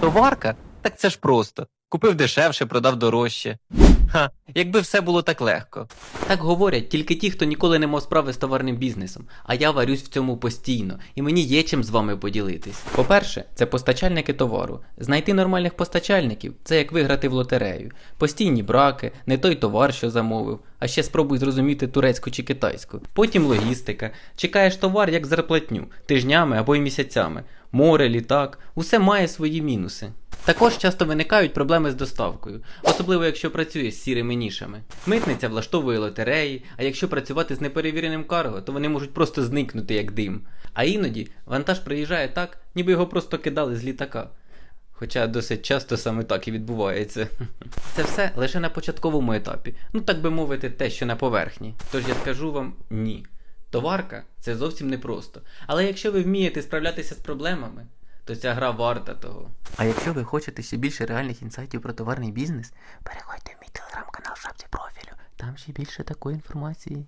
Товарка? Так це ж просто. Купив дешевше, продав дорожче. Ха, якби все було так легко. Так говорять тільки ті, хто ніколи не мав справи з товарним бізнесом, а я варюсь в цьому постійно, і мені є чим з вами поділитись. По-перше, це постачальники товару. Знайти нормальних постачальників це як виграти в лотерею. Постійні браки, не той товар, що замовив, а ще спробуй зрозуміти турецьку чи китайську. Потім логістика. Чекаєш товар як зарплатню, тижнями або й місяцями. Море, літак, усе має свої мінуси. Також часто виникають проблеми з доставкою, особливо якщо працює з сірими нішами. Митниця влаштовує лотереї, а якщо працювати з неперевіреним карго, то вони можуть просто зникнути як дим. А іноді вантаж приїжджає так, ніби його просто кидали з літака. Хоча досить часто саме так і відбувається. Це все лише на початковому етапі, ну так би мовити, те, що на поверхні. Тож я скажу вам ні. Товарка це зовсім непросто. Але якщо ви вмієте справлятися з проблемами, то ця гра варта того. А якщо ви хочете ще більше реальних інсайтів про товарний бізнес, переходьте в мій телеграм-канал в шапці профілю. Там ще більше такої інформації.